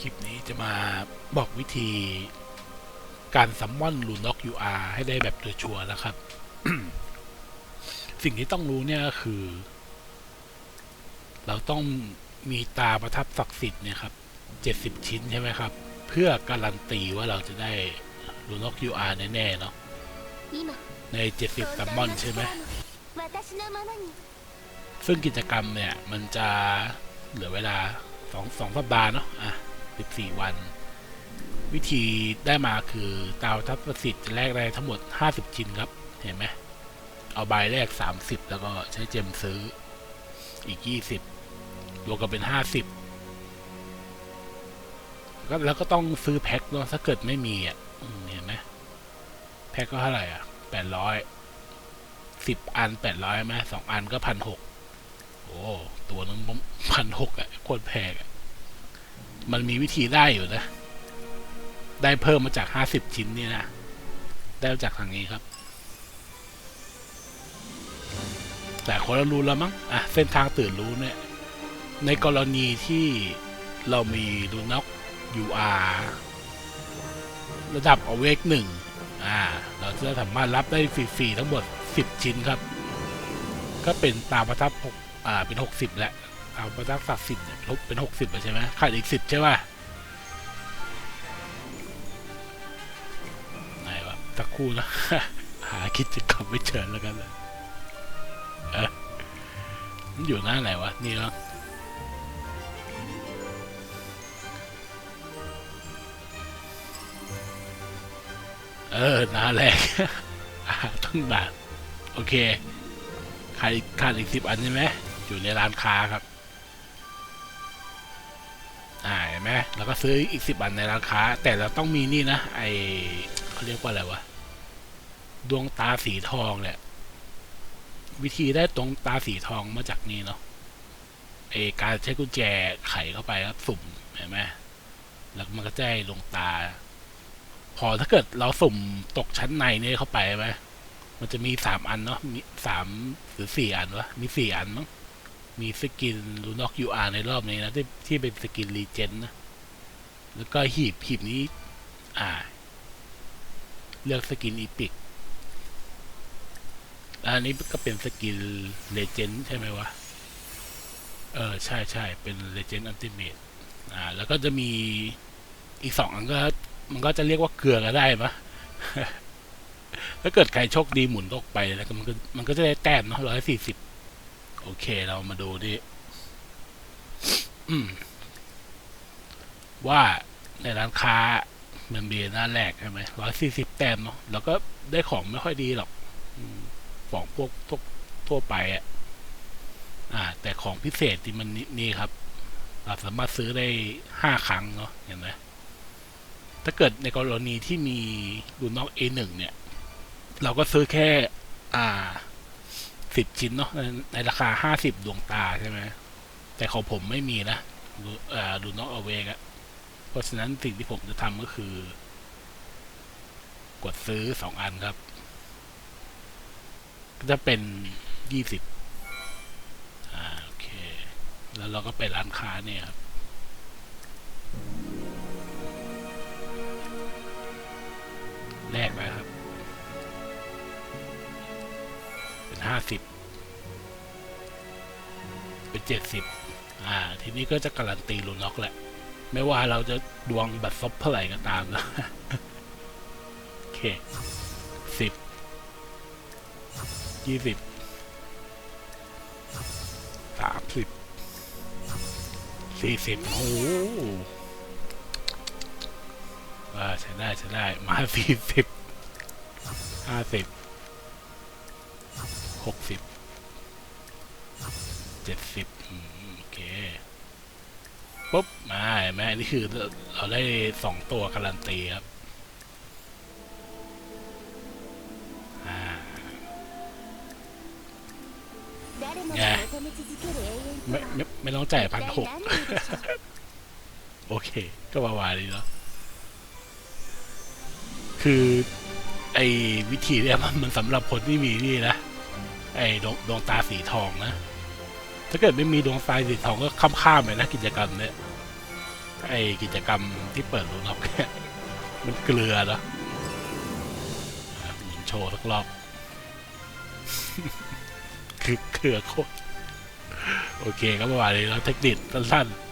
คลิปนี้จะมาบอกวิธีการซัมมอนลูน็อกยูอาร์ให้ได้แบบชัวร์นะครับ สิ่งที่ต้องรู้เนี่ยคือ เราต้องมีตาประทับศักดิ์สิทธิ์เนี่ยครับเจ็ดสิบชิ้นใช่ไหมครับ เพื่อการันตีว่าเราจะได้ลูน็อกยูอาร์แน่ๆเนาะในเจ็ดสิบซัมมอนใช่ไหมซึ่งกิจกรรมเนี่ยมันจะเหลือเวลาสองสองสัปดาห์เนาะอะ สิบสี่วัน วิธีได้มาคือเตาทัพประสิทธิ์จะแลกได้ทั้งหมดห้าสิบชิ้นครับ เห็นไหมเอาใบแรกสามสิบแล้วก็ใช้เจมซื้ออีกยี่สิบรวมกันเป็นห้าสิบก็แล้วก็ต้องซื้อแพ็คเนาะถ้าเกิดไม่มีอะเห็นไหมแพ็คก็เท่าไหร่อะแปดร้อยสิบอันแปดร้อยไหมสองอันก็พันหกโอ้ ตัวนึงพันหกอะโคตรแพงอะ มันมีวิธีได้อยู่นะ ได้เพิ่มมาจากห้าสิบชิ้นนี่นะ ได้มาจากทางนี้ครับ แต่คนเรารู้แล้วมั้ง อะ เส้นทางตื่นรู้เนี่ย ในกรณีที่เรามีดูน็อก UR ระดับอเวกหนึ่งอ่า เราจะสามารถรับได้ฟรีๆทั้งหมด 10 ชิ้นครับ ก็เป็นตามประทับหกอ่า เป็นหกสิบแล้ว ตามประทับศักดิ์สิทธิ์ลบเป็นหกสิบใช่ไหมขาดอีกสิบใช่ป่ะไหนวะสักคู่นะ หากิจกรรมไม่เจอแล้วกันเลยออมันอยู่หน้าไหนวะ นี่เนาะเออหน้าแรกต้องด่านโอเคขาดอีกขาดอีกสิบอันใช่ไหมอยู่ในร้านค้าครับ ไหมแล้วก็ซื้ออีกสิบอันในร้านค้า แต่เราต้องมีนี่นะไอเขาเรียกว่าอะไรวะดวงตาสีทองเนี่ยวิธีได้ตรงตาสีทองมาจากนี่เนาะไอการใช้กุญแจไขเข้าไปแล้วสุ่มเห็นไหมแล้วมันก็จะดวงตา พอถ้าเกิดเราสุ่มตกชั้นในนี่เข้าไปไหมมันจะมีสามอันเนาะมีสามหรือสี่อันวะมีสี่อันมั้งมีสกินลูน็อกยูอาร์ในรอบนี้นะที่ที่เป็นสกินรีเจนนะ แล้วก็หีบหีบนี้ อ่า เลือกสกินอีพิกอันนี้ก็เป็นสกินเลเจนด์ใช่ไหมวะ เออ ใช่ใช่เป็นเลเจนด์อันติเมตอ่า แล้วก็จะมีอีกสองอันก็มันก็จะเรียกว่าเกลือก็ได้ปะถ้าเกิดใครโชคดีหมุนตกไปแล้วมันก็มันก็จะได้แต้มเนาะร้อยสี่สิบโอเคเรามาดูดิอืม ว่าในร้านค้ามันมีหน้าแรกใช่ไหมร้อยสี่สิบแต้มเนาะแล้วก็ได้ของไม่ค่อยดีหรอกของพวกทั่วทั่วไปอะอ่า แต่ของพิเศษที่มันนี่ครับ เราสามารถซื้อได้ห้าครั้งเนาะเห็นไหมถ้าเกิดในกรณีที่มีดูนอก A1 เนี่ย เราก็ซื้อแค่ อ่าสิบชิ้นเนาะในในราคาห้าสิบดวงตาใช่ไหมแต่ของผมไม่มีนะดูอ่าดูนอกเอาเวกอะ เพราะฉะนั้นสิ่งที่ผมจะทำก็คือ กดซื้อสองอันครับ ก็จะเป็นยี่สิบอ่าโอเค แล้วเราก็ไปร้านค้าเนี่ยครับแลกไปครับ เป็นห้าสิบเป็นเจ็ดสิบอ่า ทีนี้ก็จะการันตีลูน็อกแหละ ไม่ว่าเราจะดวงบัตรซบเท่าไหร่ก็ตามนะโอเคสิบยี่สิบสามสิบสี่สิบโอ้ว่าใช้ได้ใช้ได้มาสี่สิบห้าสิบหกสิบเจ็ดสิบโอเค ปุ๊บมาแม่นี่คือเราได้สองตัวการันตีครับไงไม่ไม่ไม่ต้องจ่ายพันหกโอเค ก็ประมาณนี้เนาะคือไอ้วิธีเนี่ยมันสำหรับคนที่มีนี่นะ ไอ้ดวงตาสีทองนะ ถ้าเกิดไม่มีดวงไฟสีทองก็ข้ามๆไปนะกิจกรรมเนี่ยไอกิจกรรมที่เปิดรูล็อกเนี่ยมันเกลือเนาะหญิงโชว์สักรอบ คือเกลือโคตรโอเคก็ประมาณนี้แล้วเทคนิคสั้นๆ